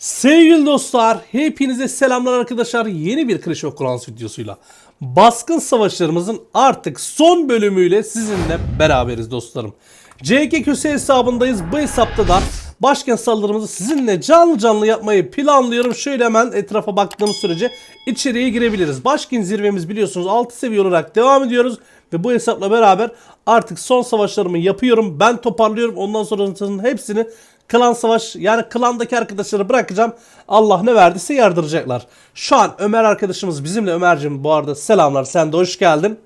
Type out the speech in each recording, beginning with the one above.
Sevgili dostlar, hepinize selamlar arkadaşlar. Yeni bir Clash of Clans videosuyla baskın savaşlarımızın artık son bölümüyle sizinle beraberiz dostlarım. CG Köse hesabındayız. Bu hesapta da başkent saldırımızı sizinle canlı canlı yapmayı planlıyorum. Şöyle hemen etrafa baktığımız sürece içeriye girebiliriz. Başkent zirvemiz biliyorsunuz 6 seviye olarak devam ediyoruz. Ve bu hesapla beraber artık son savaşlarımı yapıyorum. Ben toparlıyorum. Ondan sonrasının hepsini klan savaş yani klandaki arkadaşları bırakacağım. Allah ne verdiyse yardıracaklar. Şu an Ömer arkadaşımız bizimle. Ömer'cim bu arada selamlar. Sen de hoş geldin.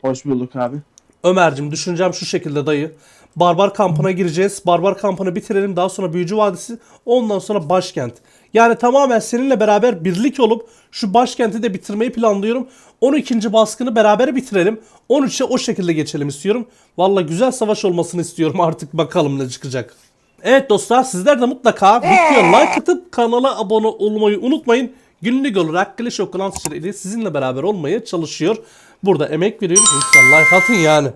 Hoş bulduk abi. Ömer'cim düşüneceğim şu şekilde dayı. Barbar kampına gireceğiz. Barbar kampını bitirelim. Daha sonra Büyücü Vadisi. Ondan sonra başkent. Yani tamamen seninle beraber birlik olup şu başkenti de bitirmeyi planlıyorum. 12. baskını beraber bitirelim. 13'e o şekilde geçelim istiyorum. Valla güzel savaş olmasını istiyorum. Artık bakalım ne çıkacak. Evet dostlar sizler de mutlaka videoya like atıp kanala abone olmayı unutmayın. Günlük olarak Clash of Clans ile sizinle beraber olmaya çalışıyor. Burada emek veriyoruz. Lütfen like atın yani.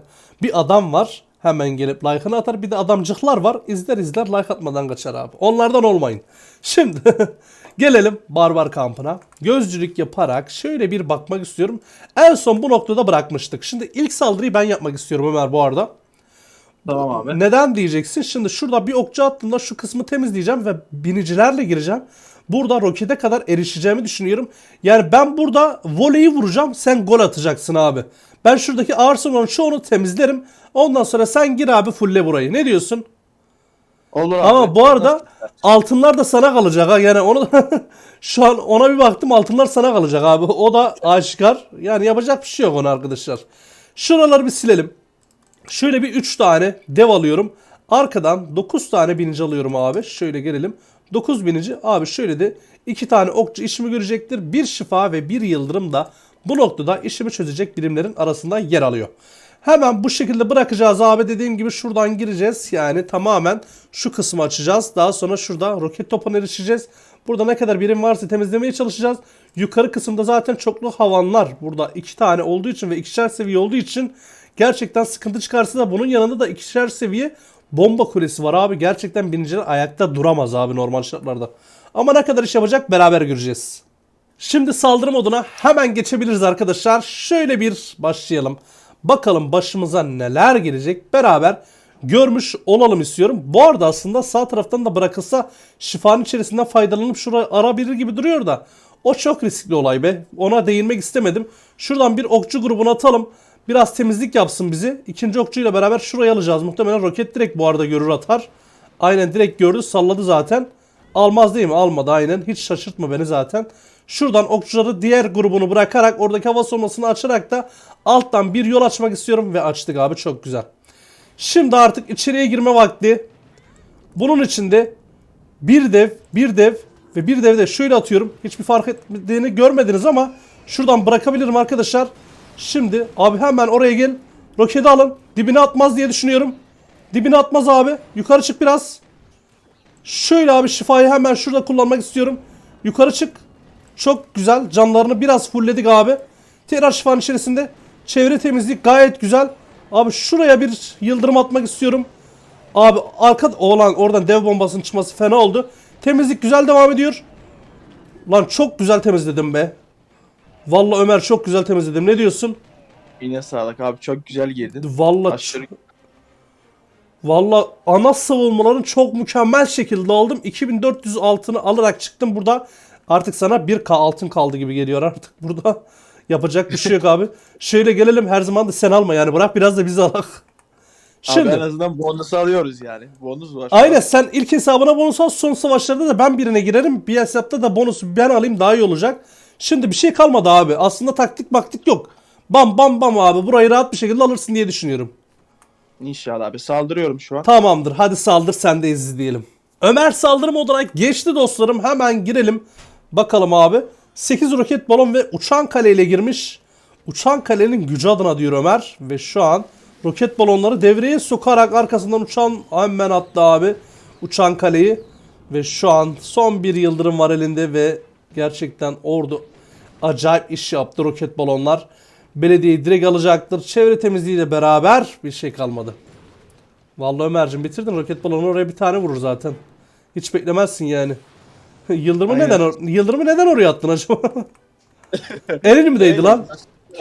Bir adam var. Hemen gelip like'ını atar. Bir de adamcıklar var. İzler izler like atmadan kaçar abi. Onlardan olmayın. Şimdi gelelim barbar kampına. Gözcülük yaparak şöyle bir bakmak istiyorum. En son bu noktada bırakmıştık. Şimdi ilk saldırıyı ben yapmak istiyorum Ömer bu arada. Tamam abi. Neden diyeceksin? Şimdi şurada bir okçu attığımda şu kısmı temizleyeceğim ve binicilerle gireceğim. Burada rokete kadar erişeceğimi düşünüyorum. Yani ben burada voleyi vuracağım. Sen gol atacaksın abi. Ben şuradaki ağır sonların çoğunu temizlerim. Ondan sonra sen gir abi fulle burayı. Ne diyorsun? Olur abi. Ama bu arada altınlar da sana kalacak ha. Yani onu şu an ona bir baktım altınlar sana kalacak abi. O da aşikar. Yani yapacak bir şey yok ona arkadaşlar. Şuraları bir silelim. Şöyle bir 3 tane dev alıyorum. Arkadan 9 tane binici alıyorum abi. Şöyle gelelim. 9 binici. Abi şöyle de 2 tane okçu işimi görecektir. Bir şifa ve bir yıldırım da bu noktada işimi çözecek birimlerin arasında yer alıyor. Hemen bu şekilde bırakacağız abi. Dediğim gibi şuradan gireceğiz. Yani tamamen şu kısmı açacağız. Daha sonra şurada roket topuna erişeceğiz. Burada ne kadar birim varsa temizlemeye çalışacağız. Yukarı kısımda zaten çoklu havanlar. Burada iki tane olduğu için ve ikişer seviye olduğu için gerçekten sıkıntı çıkarsa da bunun yanında da ikişer seviye bomba kulesi var abi. Gerçekten biniciler ayakta duramaz abi normal şartlarda. Ama ne kadar iş yapacak beraber göreceğiz. Şimdi saldırı moduna hemen geçebiliriz arkadaşlar. Şöyle bir başlayalım. Bakalım başımıza neler gelecek beraber görmüş olalım istiyorum. Bu arada aslında sağ taraftan da bırakılsa şifanın içerisinden faydalanıp şuraya arabilir gibi duruyor da o çok riskli olay be. Ona değinmek istemedim. Şuradan bir okçu grubuna atalım. Biraz temizlik yapsın bizi. İkinci okçuyla beraber şuraya alacağız. Muhtemelen roket direkt bu arada görür atar. Aynen direkt gördü salladı zaten. Almaz değil mi? Almadı aynen. Hiç şaşırtma beni zaten. Şuradan okçuları diğer grubunu bırakarak oradaki hava soğumasını açarak da alttan bir yol açmak istiyorum ve açtık abi çok güzel. Şimdi artık içeriye girme vakti. Bunun içinde bir dev, bir dev ve bir dev de şöyle atıyorum. Hiçbir fark ettiğini görmediniz ama şuradan bırakabilirim arkadaşlar. Şimdi abi hemen oraya gel. Roketi alın. Dibine atmaz diye düşünüyorum. Dibine atmaz abi. Yukarı çık biraz. Şöyle abi şifayı hemen şurada kullanmak istiyorum. Yukarı çık. Çok güzel. Canlarını biraz fullledik abi. Tekrar şifanın içerisinde. Çevre temizlik gayet güzel. Abi şuraya bir yıldırım atmak istiyorum. Abi arka oğlan oradan dev bombasının çıkması fena oldu. Temizlik güzel devam ediyor. Lan çok güzel temizledim be. Vallahi Ömer çok güzel temizledim. Ne diyorsun? Yine sağlık abi çok güzel girdin. Vallahi Aşırı Valla ana savunmaların çok mükemmel şekilde aldım. 2400 altını alarak çıktım burada. Artık sana 1k altın kaldı gibi geliyor artık burada. Yapacak bir şey yok abi. Şöyle gelelim her zaman da sen alma yani bırak biraz da biz alak. Şimdi. Şimdi Abi en azından bonus alıyoruz yani. Bonus var. aynen sen ilk hesabına bonus al son savaşlarda da ben birine girerim. Bir hesapta da bonusu ben alayım daha iyi olacak. Şimdi bir şey kalmadı abi. Aslında taktik maktik yok. Bam bam bam abi burayı rahat bir şekilde alırsın diye düşünüyorum. İnşallah abi saldırıyorum şu an. Tamamdır hadi saldır sen de izleyelim. Ömer saldırı moduna geçti dostlarım. Hemen girelim. Bakalım abi. 8 roket balon ve uçan kale ile girmiş. Uçan kalenin gücü adına diyor Ömer. Ve şu an roket balonları devreye sokarak arkasından uçan hemen attı abi. Uçan kaleyi. Ve şu an son bir yıldırım var elinde ve gerçekten ordu acayip iş yaptı roket balonlar. Belediyeyi direkt alacaktır. Çevre temizliğiyle beraber bir şey kalmadı. Vallahi Ömer'cim bitirdin roket balonu oraya bir tane vurur zaten. Hiç beklemezsin yani. Yıldırım'ı Aynen. neden or- Yıldırım'ı neden oraya attın acaba? Elini mi değdi lan?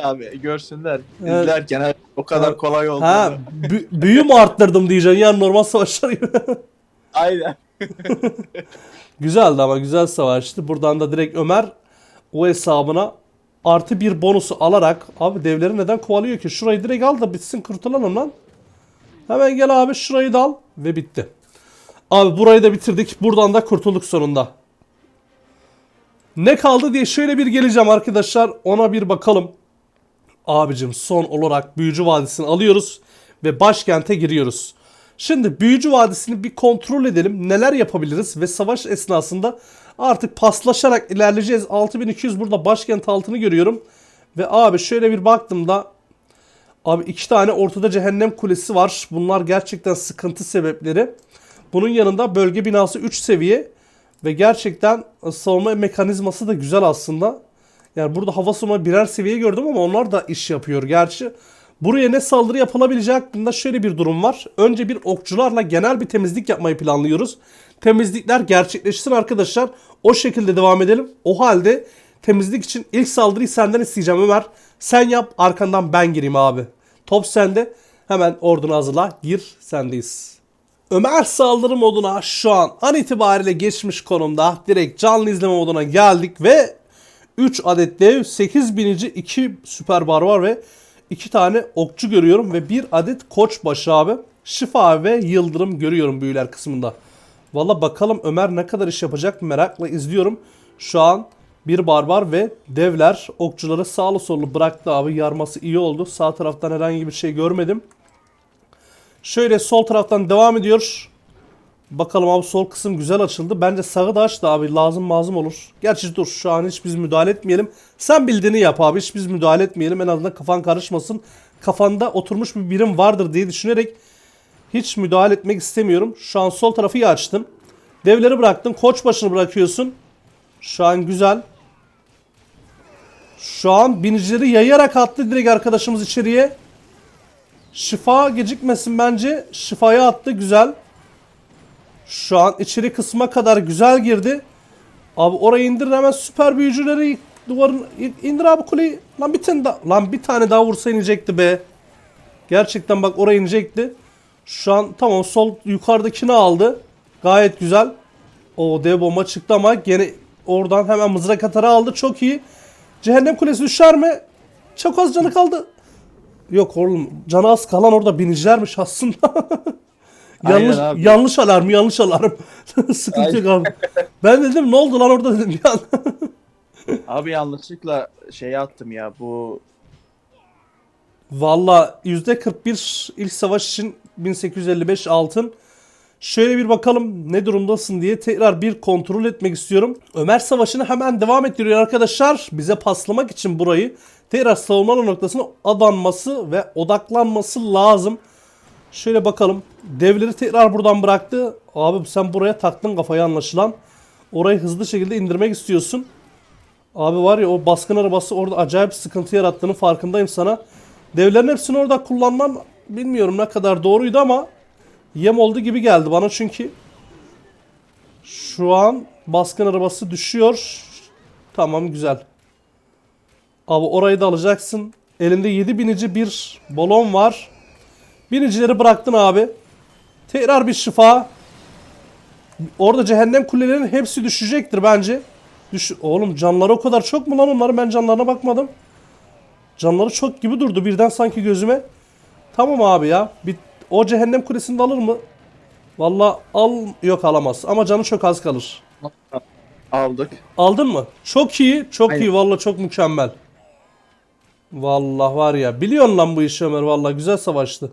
Abi görsünler. Evet. İzlerken o kadar Ha. kolay oldu. Ha, bü- büyü mü arttırdım diyeceksin yani normal savaşlar gibi. Aynen. Güzeldi ama güzel savaştı. Buradan da direkt Ömer o hesabına artı bir bonusu alarak abi devleri neden kovalıyor ki? Şurayı direkt al da bitsin kurtulalım lan. Hemen gel abi şurayı da al ve bitti. Abi burayı da bitirdik. Buradan da kurtulduk sonunda. Ne kaldı diye şöyle bir geleceğim arkadaşlar. Ona bir bakalım. Abicim son olarak Büyücü Vadisi'ni alıyoruz ve başkente giriyoruz. Şimdi Büyücü Vadisi'ni bir kontrol edelim. Neler yapabiliriz ve savaş esnasında artık paslaşarak ilerleyeceğiz. 6200 burada başkent altını görüyorum. Ve abi şöyle bir baktığımda abi iki tane ortada cehennem kulesi var. Bunlar gerçekten sıkıntı sebepleri. Bunun yanında bölge binası 3 seviye ve gerçekten savunma mekanizması da güzel aslında. Yani burada hava savunma birer seviye gördüm ama onlar da iş yapıyor gerçi. Buraya ne saldırı yapılabileceği hakkında şöyle bir durum var. Önce bir okçularla genel bir temizlik yapmayı planlıyoruz. Temizlikler gerçekleşsin arkadaşlar. O şekilde devam edelim. O halde temizlik için ilk saldırıyı senden isteyeceğim Ömer. Sen yap arkandan ben gireyim abi. Top sende. Hemen ordunu hazırla. Gir sendeyiz. Ömer saldırı moduna şu an an itibariyle geçmiş konumda. Direkt canlı izleme moduna geldik ve 3 adet dev, 8 binici, 2 süper barbar ve 2 tane okçu görüyorum ve 1 adet koçbaşı abi. Şifa ve yıldırım görüyorum büyüler kısmında. Valla bakalım Ömer ne kadar iş yapacak merakla izliyorum. Şu an bir barbar ve devler okçuları sağlı sollu bıraktı abi. Yarması iyi oldu. Sağ taraftan herhangi bir şey görmedim. Şöyle sol taraftan devam ediyor. Bakalım abi sol kısım güzel açıldı. Bence sağı da aç da abi lazım lazım olur. Gerçi dur şu an hiç biz müdahale etmeyelim. Sen bildiğini yap abi hiç biz müdahale etmeyelim. En azından kafan karışmasın. Kafanda oturmuş bir birim vardır diye düşünerek hiç müdahale etmek istemiyorum. Şu an sol tarafı iyi açtın. Devleri bıraktın. Koç başını bırakıyorsun. Şu an güzel. Şu an binicileri yayarak attı direkt arkadaşımız içeriye. Şifa gecikmesin bence. Şifaya attı güzel. Şu an içeri kısma kadar güzel girdi. Abi orayı indir hemen süper büyücüleri duvarın indir abi kuleyi. Lan bir tane daha lan bir tane daha vursa inecekti be. Gerçekten bak oraya inecekti. Şu an tamam sol yukarıdakini aldı. Gayet güzel. O dev bomba çıktı ama gene oradan hemen mızrak atarı aldı. Çok iyi. Cehennem kulesi düşer mi? Çok az canı kaldı. Yok oğlum canı az kalan orada binicilermiş aslında. Yanlış abi. yanlış alarm yanlış alarm. Sıkıntı yok abi. Ben dedim ne oldu lan orada dedim ya. Abi yanlışlıkla şey attım ya bu Valla %41 ilk savaş için 1855 altın. Şöyle bir bakalım ne durumdasın diye tekrar bir kontrol etmek istiyorum. Ömer Savaşı'nı hemen devam ettiriyor arkadaşlar. Bize paslamak için burayı tekrar savunma noktasına adanması ve odaklanması lazım. Şöyle bakalım. Devleri tekrar buradan bıraktı. Abi sen buraya taktın kafayı anlaşılan. Orayı hızlı şekilde indirmek istiyorsun. Abi var ya o baskın arabası orada acayip sıkıntı yarattığının farkındayım sana. Devlerin hepsini orada kullanman bilmiyorum ne kadar doğruydu ama yem oldu gibi geldi bana çünkü şu an baskın arabası düşüyor. Tamam güzel. Abi orayı da alacaksın. Elinde 7 binici bir balon var. Binicileri bıraktın abi. Tekrar bir şifa. Orada cehennem kulelerinin hepsi düşecektir bence. Düş Oğlum canları o kadar çok mu lan onların? Ben canlarına bakmadım. Canları çok gibi durdu birden sanki gözüme. Tamam abi ya. Bir, o cehennem kulesini de alır mı? Valla al yok alamaz ama canı çok az kalır. aldık. Aldın mı? Çok iyi, çok Aynen. iyi. Valla çok mükemmel. Valla var ya. Biliyorsun lan bu işi Ömer. Valla güzel savaştı.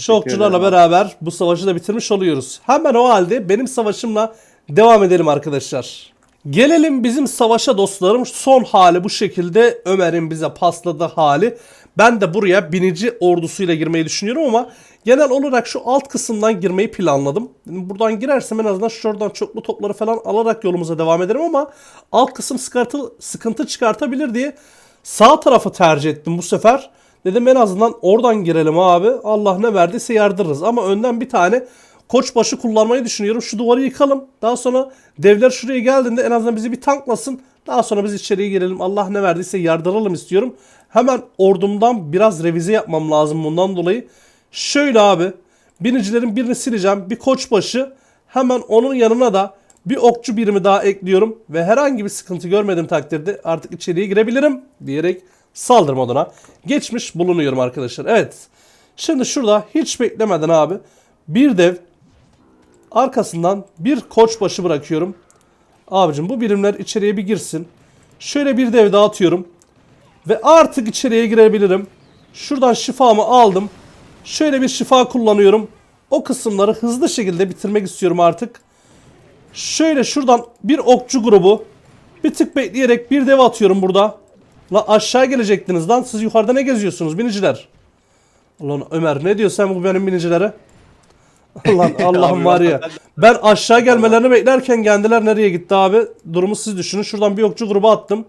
Şokçularla beraber bu savaşı da bitirmiş oluyoruz. Hemen o halde benim savaşımla devam edelim arkadaşlar. Gelelim bizim savaşa dostlarım. Son hali bu şekilde Ömer'in bize pasladığı hali. Ben de buraya binici ordusuyla girmeyi düşünüyorum ama genel olarak şu alt kısımdan girmeyi planladım. Buradan girersem en azından şuradan çoklu topları falan alarak yolumuza devam ederim ama alt kısım sıkıntı, sıkıntı çıkartabilir diye sağ tarafı tercih ettim bu sefer. Dedim en azından oradan girelim abi. Allah ne verdiyse yardırırız. Ama önden bir tane koçbaşı kullanmayı düşünüyorum. Şu duvarı yıkalım. Daha sonra devler şuraya geldiğinde en azından bizi bir tanklasın. Daha sonra biz içeriye girelim. Allah ne verdiyse yardıralım istiyorum. Hemen ordumdan biraz revize yapmam lazım bundan dolayı. Şöyle abi. Binicilerin birini sileceğim. Bir koçbaşı. Hemen onun yanına da bir okçu birimi daha ekliyorum. Ve herhangi bir sıkıntı görmediğim takdirde artık içeriye girebilirim diyerek saldırı moduna geçmiş bulunuyorum arkadaşlar. Evet. Şimdi şurada hiç beklemeden abi bir dev arkasından bir koçbaşı bırakıyorum. Abicim bu birimler içeriye bir girsin. Şöyle bir dev daha atıyorum. Ve artık içeriye girebilirim. Şuradan şifamı aldım. Şöyle bir şifa kullanıyorum. O kısımları hızlı şekilde bitirmek istiyorum artık. Şöyle şuradan bir okçu grubu bir tık bekleyerek bir dev atıyorum burada. La aşağı gelecektiniz lan. Siz yukarıda ne geziyorsunuz biniciler? Ulan Ömer ne diyor sen bu benim binicilere? Lan Allah'ım var ya. ben- aşağı gelmelerini beklerken kendiler nereye gitti abi? Durumu siz düşünün. Şuradan bir okçu grubu attım.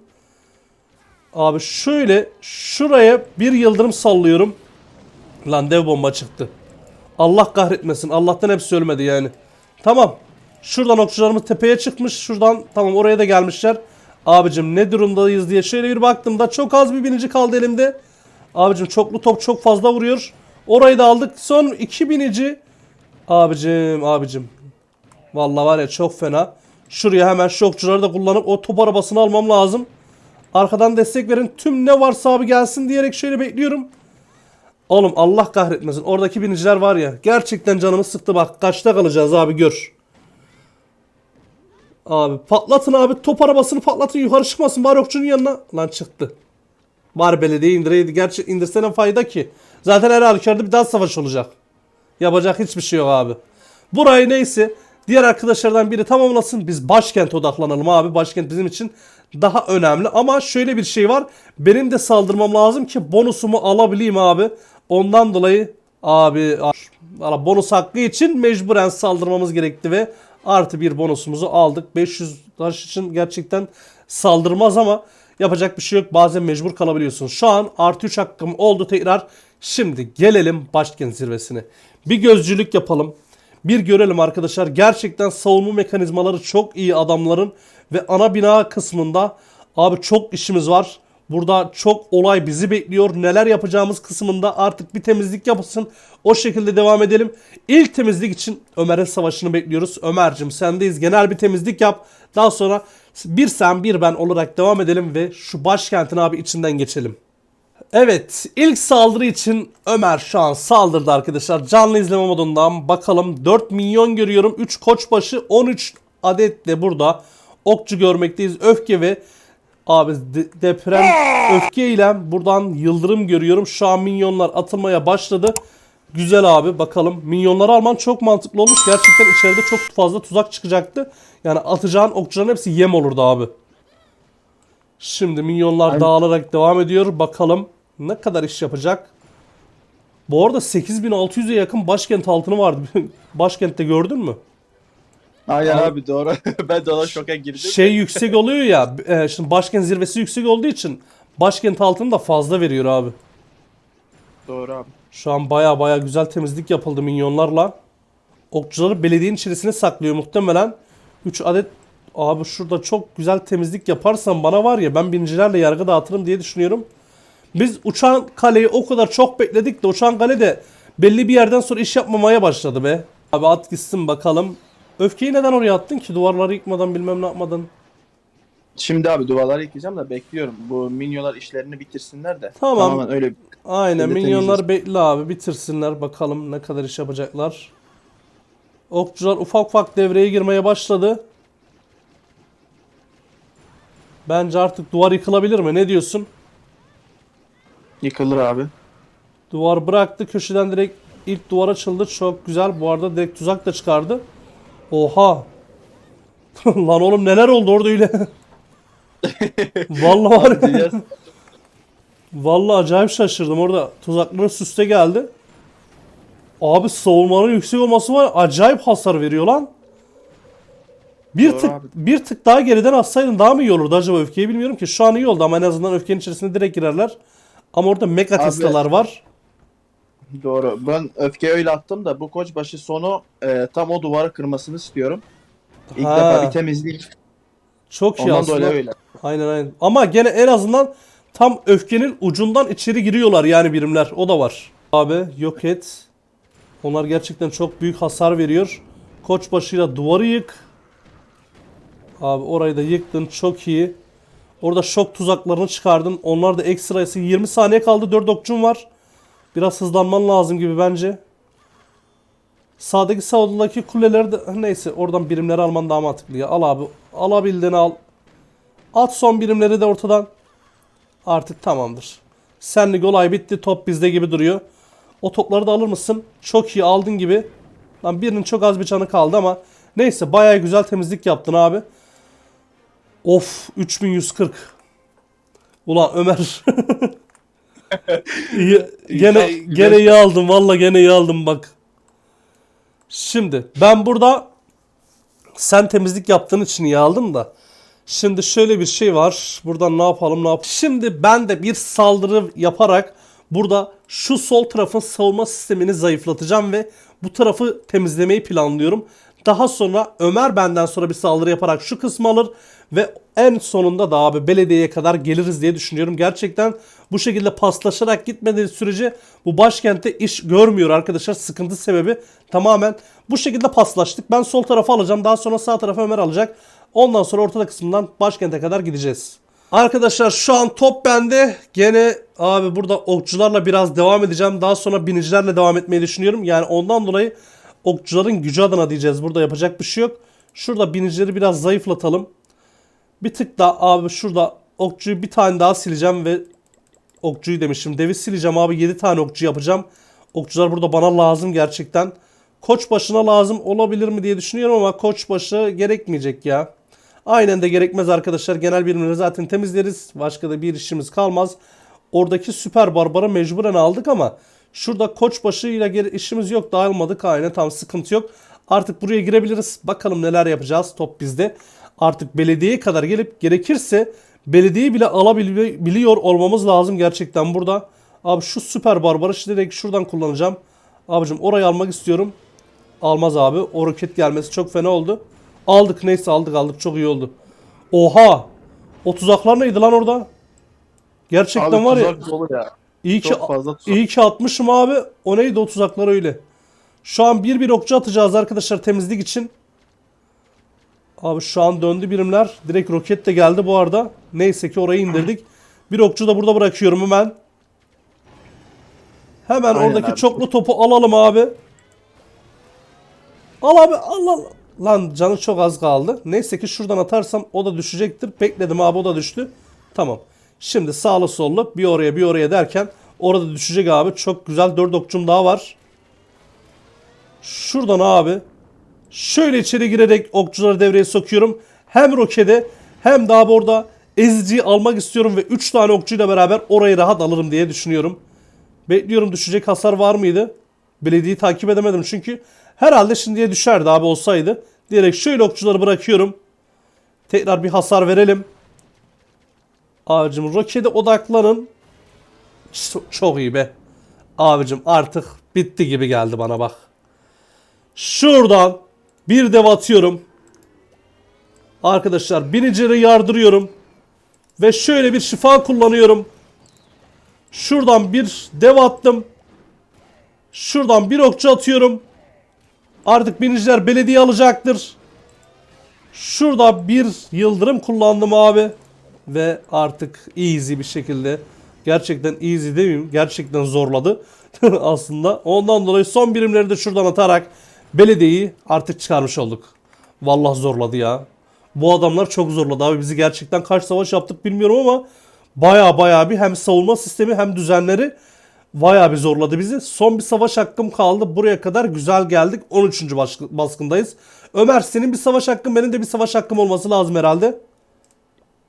Abi şöyle şuraya bir yıldırım sallıyorum. Lan dev bomba çıktı. Allah kahretmesin. Allah'tan hepsi ölmedi yani. Tamam. Şuradan okçularımız tepeye çıkmış. Şuradan tamam oraya da gelmişler. Abicim ne durumdayız diye şöyle bir baktığımda çok az bir binici kaldı elimde. Abicim çoklu top çok fazla vuruyor. Orayı da aldık. Son iki binici. Abicim abicim. Vallahi var ya çok fena. Şuraya hemen şokçuları da kullanıp o top arabasını almam lazım. Arkadan destek verin. Tüm ne varsa abi gelsin diyerek şöyle bekliyorum. Oğlum Allah kahretmesin. Oradaki biniciler var ya. Gerçekten canımı sıktı bak. Kaçta kalacağız abi gör. Abi patlatın abi. Top arabasını patlatın. Yukarı çıkmasın. Bari okçunun yanına. Lan çıktı. Bari belediye indireydi. Gerçi indirsene fayda ki. Zaten her halükarda bir daha savaş olacak. Yapacak hiçbir şey yok abi. Burayı neyse diğer arkadaşlardan biri tamamlasın. Biz başkente odaklanalım abi. Başkent bizim için daha önemli. Ama şöyle bir şey var. Benim de saldırmam lazım ki bonusumu alabileyim abi. Ondan dolayı abi bonus hakkı için mecburen saldırmamız gerekti ve artı bir bonusumuzu aldık. 500 taş için gerçekten saldırmaz ama yapacak bir şey yok. Bazen mecbur kalabiliyorsun. Şu an artı 3 hakkım oldu tekrar. Şimdi gelelim başkent zirvesine. Bir gözcülük yapalım. Bir görelim arkadaşlar. Gerçekten savunma mekanizmaları çok iyi adamların ve ana bina kısmında abi çok işimiz var. Burada çok olay bizi bekliyor. Neler yapacağımız kısmında artık bir temizlik yapılsın. O şekilde devam edelim. İlk temizlik için Ömer'in savaşını bekliyoruz. Ömer'cim sendeyiz. Genel bir temizlik yap. Daha sonra bir sen bir ben olarak devam edelim ve şu başkentin abi içinden geçelim. Evet ilk saldırı için Ömer şu an saldırdı arkadaşlar. Canlı izleme modundan bakalım 4 milyon görüyorum. 3 koçbaşı 13 adet de burada okçu görmekteyiz. Öfke ve abi de- deprem öfke ile buradan yıldırım görüyorum. Şu an minyonlar atılmaya başladı. Güzel abi bakalım. Minyonları alman çok mantıklı olmuş. Gerçekten içeride çok fazla tuzak çıkacaktı. Yani atacağın okçuların hepsi yem olurdu abi. Şimdi minyonlar Aynen. dağılarak devam ediyor. Bakalım ne kadar iş yapacak. Bu arada 8600'e yakın başkent altını vardı. Başkentte gördün mü? Aynen Abi- abi doğru. ben de ona şoka girdim. Şey yüksek oluyor ya. e, şimdi başkent zirvesi yüksek olduğu için başkent altını da fazla veriyor abi. Doğru abi. Şu an baya baya güzel temizlik yapıldı minyonlarla. Okçuları belediyenin içerisine saklıyor muhtemelen. 3 adet abi şurada çok güzel temizlik yaparsam bana var ya ben binicilerle yargı dağıtırım diye düşünüyorum. Biz uçan kaleyi o kadar çok bekledik de uçan kale de belli bir yerden sonra iş yapmamaya başladı be. Abi at gitsin bakalım. Öfkeyi neden oraya attın ki? Duvarları yıkmadan bilmem ne yapmadan. Şimdi abi duvarları yıkayacağım da bekliyorum. Bu minyolar işlerini bitirsinler de. Tamam. Tamamen öyle. Aynen Şimdi minyonlar bekli abi bitirsinler bakalım ne kadar iş yapacaklar. Okçular ufak ufak devreye girmeye başladı. Bence artık duvar yıkılabilir mi? Ne diyorsun? Yıkılır abi. Duvar bıraktı köşeden direkt ilk duvar açıldı. Çok güzel. Bu arada direkt tuzak da çıkardı. Oha. Lan oğlum neler oldu orada öyle? Vallahi var ya. Vallahi acayip şaşırdım orada. Tuzakların süste geldi. Abi savunmanın yüksek olması var. Acayip hasar veriyor lan. Bir Doğru tık abi. bir tık daha geriden atsaydın daha mı iyi olurdu acaba öfkeyi bilmiyorum ki. Şu an iyi oldu ama en azından öfkenin içerisine direkt girerler. Ama orada mega Abi- teslalar var. Doğru. Ben öfkeyi öyle attım da bu koçbaşı sonu e, tam o duvarı kırmasını istiyorum. İlk Ha. defa bir temizleyeyim. Çok iyi Ondan aslında. dolayı öyle. Aynen aynen. Ama gene en azından tam öfkenin ucundan içeri giriyorlar yani birimler. O da var. Abi yok et. Onlar gerçekten çok büyük hasar veriyor. Koçbaşıyla duvarı yık. Abi orayı da yıktın. Çok iyi. Orada şok tuzaklarını çıkardın. Onlar da ekstrası 20 saniye kaldı. 4 okçun var. Biraz hızlanman lazım gibi bence. Sağdaki sağdaki kuleleri de neyse oradan birimleri alman daha mantıklı ya. Al abi. Alabildiğini al. At son birimleri de ortadan. Artık tamamdır. Senlik olay bitti. Top bizde gibi duruyor. O topları da alır mısın? Çok iyi aldın gibi. Lan birinin çok az bir canı kaldı ama neyse bayağı güzel temizlik yaptın abi. Of 3140. Ulan Ömer. Gene gene iyi aldım. Valla gene iyi aldım bak. Şimdi ben burada sen temizlik yaptığın için iyi aldım da. Şimdi şöyle bir şey var. Buradan ne yapalım ne yap? Şimdi ben de bir saldırı yaparak burada şu sol tarafın savunma sistemini zayıflatacağım ve bu tarafı temizlemeyi planlıyorum. Daha sonra Ömer benden sonra bir saldırı yaparak şu kısmı alır ve en sonunda da abi belediyeye kadar geliriz diye düşünüyorum. Gerçekten bu şekilde paslaşarak gitmediği sürece bu başkentte iş görmüyor arkadaşlar. Sıkıntı sebebi tamamen bu şekilde paslaştık. Ben sol tarafa alacağım. Daha sonra sağ tarafa Ömer alacak. Ondan sonra ortada kısmından başkente kadar gideceğiz. Arkadaşlar şu an top bende. Gene abi burada okçularla biraz devam edeceğim. Daha sonra binicilerle devam etmeyi düşünüyorum. Yani ondan dolayı okçuların gücü adına diyeceğiz. Burada yapacak bir şey yok. Şurada binicileri biraz zayıflatalım. Bir tık daha abi şurada okçuyu bir tane daha sileceğim ve okçuyu demişim. Devi sileceğim abi 7 tane okçu yapacağım. Okçular burada bana lazım gerçekten. Koç başına lazım olabilir mi diye düşünüyorum ama koç başı gerekmeyecek ya. Aynen de gerekmez arkadaşlar. Genel birimleri zaten temizleriz. Başka da bir işimiz kalmaz. Oradaki süper barbara mecburen aldık ama şurada koç başıyla işimiz yok. Dağılmadık aynen tam sıkıntı yok. Artık buraya girebiliriz. Bakalım neler yapacağız. Top bizde. Artık belediyeye kadar gelip gerekirse belediyeyi bile alabiliyor olmamız lazım gerçekten burada. Abi şu süper barbarı şimdi direkt şuradan kullanacağım. Abicim orayı almak istiyorum. Almaz abi. O roket gelmesi çok fena oldu. Aldık neyse aldık aldık çok iyi oldu. Oha! O tuzaklar neydi lan orada? Gerçekten Abi var ya. dolu ya. İyi ki, fazla tuzak. iyi ki atmışım abi. O neydi o tuzaklar öyle. Şu an bir bir okçu atacağız arkadaşlar temizlik için. Abi şu an döndü birimler. Direkt roket de geldi bu arada. Neyse ki orayı indirdik. Bir okçu da burada bırakıyorum hemen. Hemen Aynen oradaki abi. çoklu topu alalım abi. Al abi al al. Lan canı çok az kaldı. Neyse ki şuradan atarsam o da düşecektir. Bekledim abi o da düştü. Tamam. Şimdi sağlı sollu bir oraya bir oraya derken orada düşecek abi. Çok güzel 4 okçum daha var. Şuradan abi şöyle içeri girerek okçuları devreye sokuyorum. Hem rokede hem de abi orada eziciyi almak istiyorum ve 3 tane okçuyla beraber orayı rahat alırım diye düşünüyorum. Bekliyorum düşecek hasar var mıydı? Belediyeyi takip edemedim çünkü herhalde şimdiye düşerdi abi olsaydı. Diyerek şöyle okçuları bırakıyorum. Tekrar bir hasar verelim. Abicim rokete odaklanın. Ç- Çok iyi be. Abicim artık bitti gibi geldi bana bak. Şuradan bir dev atıyorum. Arkadaşlar binicileri yardırıyorum. Ve şöyle bir şifa kullanıyorum. Şuradan bir dev attım. Şuradan bir okçu atıyorum. Artık biniciler belediye alacaktır. Şurada bir yıldırım kullandım abi. Ve artık easy bir şekilde. Gerçekten easy demeyeyim. Gerçekten zorladı aslında. Ondan dolayı son birimleri de şuradan atarak belediyeyi artık çıkarmış olduk. Vallahi zorladı ya. Bu adamlar çok zorladı abi. Bizi gerçekten kaç savaş yaptık bilmiyorum ama baya baya bir hem savunma sistemi hem düzenleri Bayağı bir zorladı bizi. Son bir savaş hakkım kaldı. Buraya kadar güzel geldik. 13. baş- baskındayız. Ömer senin bir savaş hakkın benim de bir savaş hakkım olması lazım herhalde.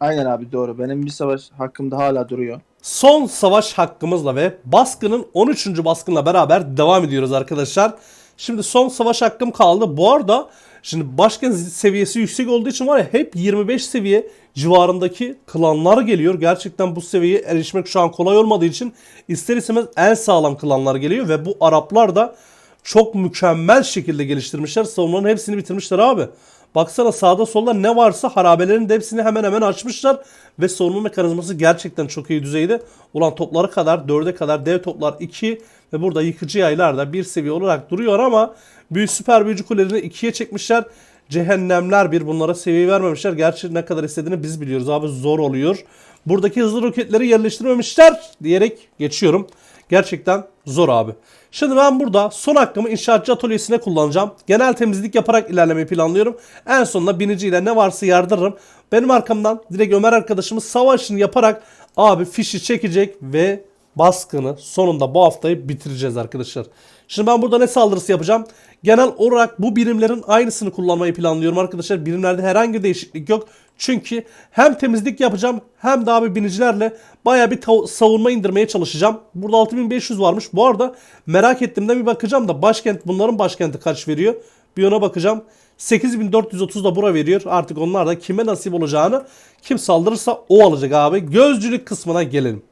Aynen abi doğru. Benim bir savaş hakkımda hala duruyor. Son savaş hakkımızla ve baskının 13. baskınla beraber devam ediyoruz arkadaşlar. Şimdi son savaş hakkım kaldı. Bu arada şimdi başkent seviyesi yüksek olduğu için var ya hep 25 seviye civarındaki klanlar geliyor. Gerçekten bu seviyeye erişmek şu an kolay olmadığı için ister istemez en sağlam klanlar geliyor ve bu Araplar da çok mükemmel şekilde geliştirmişler. Savunmanın hepsini bitirmişler abi. Baksana sağda solda ne varsa harabelerin de hepsini hemen hemen açmışlar. Ve savunma mekanizması gerçekten çok iyi düzeyde. Ulan topları kadar 4'e kadar dev toplar 2 ve burada yıkıcı yaylar da bir seviye olarak duruyor ama büyük süper büyücü kulelerini 2'ye çekmişler. Cehennemler bir bunlara seviye vermemişler. Gerçi ne kadar istediğini biz biliyoruz abi zor oluyor. Buradaki hızlı roketleri yerleştirmemişler diyerek geçiyorum. Gerçekten zor abi. Şimdi ben burada son hakkımı inşaatçı atölyesine kullanacağım. Genel temizlik yaparak ilerlemeyi planlıyorum. En sonunda biniciyle ne varsa yardırırım. Benim arkamdan direkt Ömer arkadaşımız savaşını yaparak abi fişi çekecek ve baskını sonunda bu haftayı bitireceğiz arkadaşlar. Şimdi ben burada ne saldırısı yapacağım? Genel olarak bu birimlerin aynısını kullanmayı planlıyorum arkadaşlar. Birimlerde herhangi bir değişiklik yok. Çünkü hem temizlik yapacağım hem de abi binicilerle baya bir savunma indirmeye çalışacağım. Burada 6500 varmış. Bu arada merak ettiğimde bir bakacağım da başkent bunların başkenti kaç veriyor? Bir ona bakacağım. 8430 da bura veriyor. Artık onlar da kime nasip olacağını kim saldırırsa o alacak abi. Gözcülük kısmına gelelim.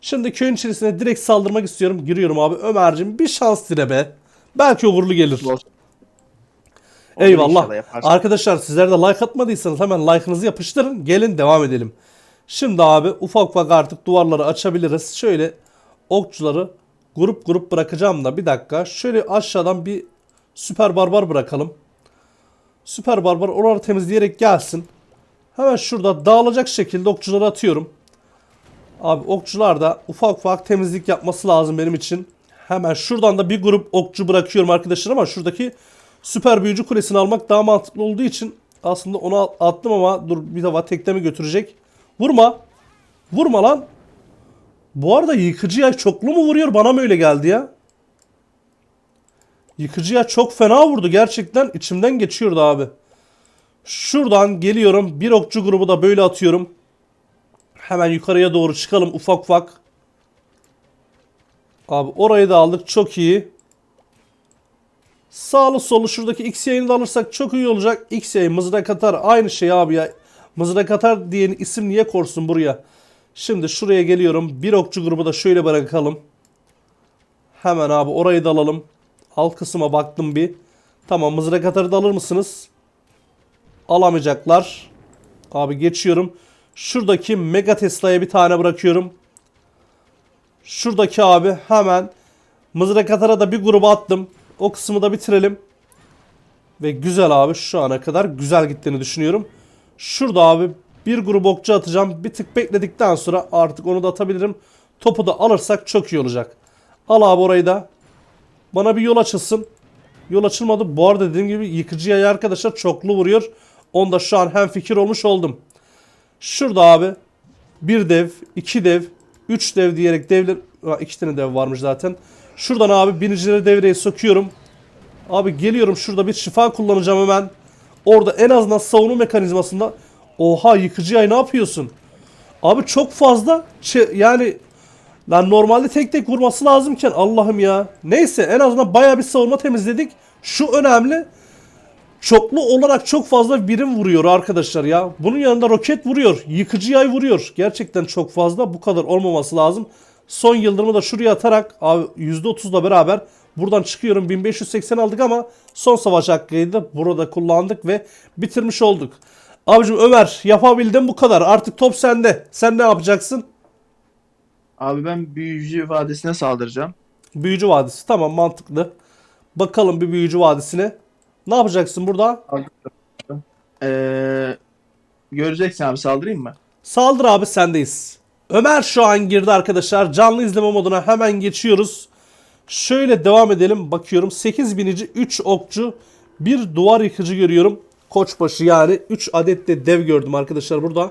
Şimdi köyün içerisine direkt saldırmak istiyorum. Giriyorum abi. Ömer'cim bir şans dile be. Belki uğurlu gelir. Eyvallah. Arkadaşlar sizler de like atmadıysanız hemen like'ınızı yapıştırın. Gelin devam edelim. Şimdi abi ufak ufak artık duvarları açabiliriz. Şöyle okçuları grup grup bırakacağım da bir dakika. Şöyle aşağıdan bir süper barbar bırakalım. Süper barbar oraları temizleyerek gelsin. Hemen şurada dağılacak şekilde okçuları atıyorum. Abi okçular da ufak ufak temizlik yapması lazım benim için. Hemen şuradan da bir grup okçu bırakıyorum arkadaşlar ama şuradaki süper büyücü kulesini almak daha mantıklı olduğu için aslında onu attım ama dur bir defa teklemi götürecek. Vurma. Vurma lan. Bu arada yıkıcı yay çoklu mu vuruyor? Bana mı öyle geldi ya? Yıkıcı yay çok fena vurdu. Gerçekten içimden geçiyordu abi. Şuradan geliyorum. Bir okçu grubu da böyle atıyorum. Hemen yukarıya doğru çıkalım ufak ufak. Abi orayı da aldık. Çok iyi. Sağlı solu şuradaki X yayını da alırsak çok iyi olacak. X yayın mızrak atar. Aynı şey abi ya. Mızrak atar diye isim niye korsun buraya? Şimdi şuraya geliyorum. Bir okçu grubu da şöyle bırakalım. Hemen abi orayı da alalım. Alt kısma baktım bir. Tamam mızrak atarı da alır mısınız? Alamayacaklar. Abi geçiyorum. Şuradaki Mega Tesla'ya bir tane bırakıyorum. Şuradaki abi hemen mızrak atara da bir gruba attım. O kısmı da bitirelim. Ve güzel abi şu ana kadar güzel gittiğini düşünüyorum. Şurada abi bir grup okçu atacağım. Bir tık bekledikten sonra artık onu da atabilirim. Topu da alırsak çok iyi olacak. Al abi orayı da. Bana bir yol açılsın. Yol açılmadı. Bu arada dediğim gibi yıkıcı yayı arkadaşlar çoklu vuruyor. Onda şu an hem fikir olmuş oldum. Şurada abi bir dev, iki dev, üç dev diyerek devler... İki tane dev varmış zaten. Şuradan abi binicileri devreye sokuyorum. Abi geliyorum şurada bir şifa kullanacağım hemen. Orada en azından savunma mekanizmasında Oha yıkıcı yay ne yapıyorsun? Abi çok fazla yani lan normalde tek tek vurması lazımken Allah'ım ya. Neyse en azından baya bir savunma temizledik. Şu önemli. Çoklu olarak çok fazla birim vuruyor arkadaşlar ya. Bunun yanında roket vuruyor. Yıkıcı yay vuruyor. Gerçekten çok fazla. Bu kadar olmaması lazım. Son yıldırımı da şuraya atarak abi %30'la beraber buradan çıkıyorum. 1580 aldık ama son savaş hakkıydı. Burada kullandık ve bitirmiş olduk. Abicim Ömer yapabildim bu kadar. Artık top sende. Sen ne yapacaksın? Abi ben büyücü vadisine saldıracağım. Büyücü Vadisi. Tamam mantıklı. Bakalım bir Büyücü Vadisi'ne. Ne yapacaksın burada? Ee, göreceksin abi saldırayım mı? Saldır abi sendeyiz. Ömer şu an girdi arkadaşlar. Canlı izleme moduna hemen geçiyoruz. Şöyle devam edelim. Bakıyorum 8 binici 3 okçu bir duvar yıkıcı görüyorum. Koçbaşı yani 3 adet de dev gördüm arkadaşlar burada.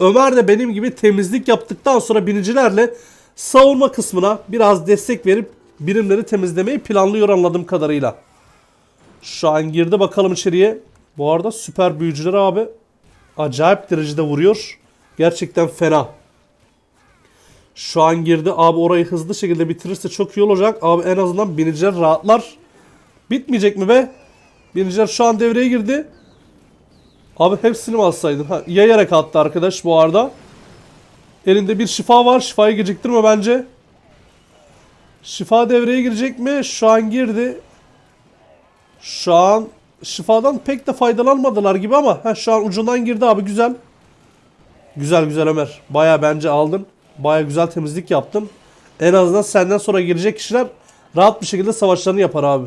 Ömer de benim gibi temizlik yaptıktan sonra binicilerle savunma kısmına biraz destek verip birimleri temizlemeyi planlıyor anladığım kadarıyla. Şu an girdi bakalım içeriye. Bu arada süper büyücüler abi acayip derecede vuruyor. Gerçekten fena. Şu an girdi. Abi orayı hızlı şekilde bitirirse çok iyi olacak. Abi en azından biniciler rahatlar. Bitmeyecek mi be? Biniciler şu an devreye girdi. Abi hepsini mi alsaydın? Ha, yayarak attı arkadaş bu arada. Elinde bir şifa var. Şifayı geciktirme bence. Şifa devreye girecek mi? Şu an girdi. Şu an şifadan pek de faydalanmadılar gibi ama ha, şu an ucundan girdi abi güzel. Güzel güzel Ömer. Baya bence aldın. Baya güzel temizlik yaptın. En azından senden sonra girecek kişiler rahat bir şekilde savaşlarını yapar abi.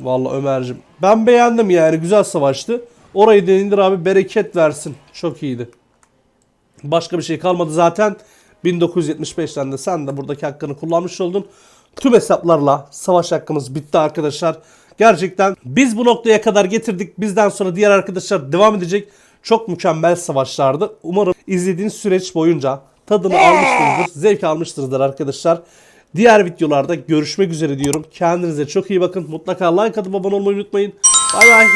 Vallahi Ömer'cim. Ben beğendim yani güzel savaştı. Orayı da indir abi bereket versin. Çok iyiydi. Başka bir şey kalmadı zaten. 1975'ten de sen de buradaki hakkını kullanmış oldun. Tüm hesaplarla savaş hakkımız bitti arkadaşlar. Gerçekten biz bu noktaya kadar getirdik. Bizden sonra diğer arkadaşlar devam edecek. Çok mükemmel savaşlardı. Umarım izlediğiniz süreç boyunca tadını almışsınızdır, zevk almışsınızdır arkadaşlar. Diğer videolarda görüşmek üzere diyorum. Kendinize çok iyi bakın. Mutlaka like atıp abone olmayı unutmayın. Bay bay.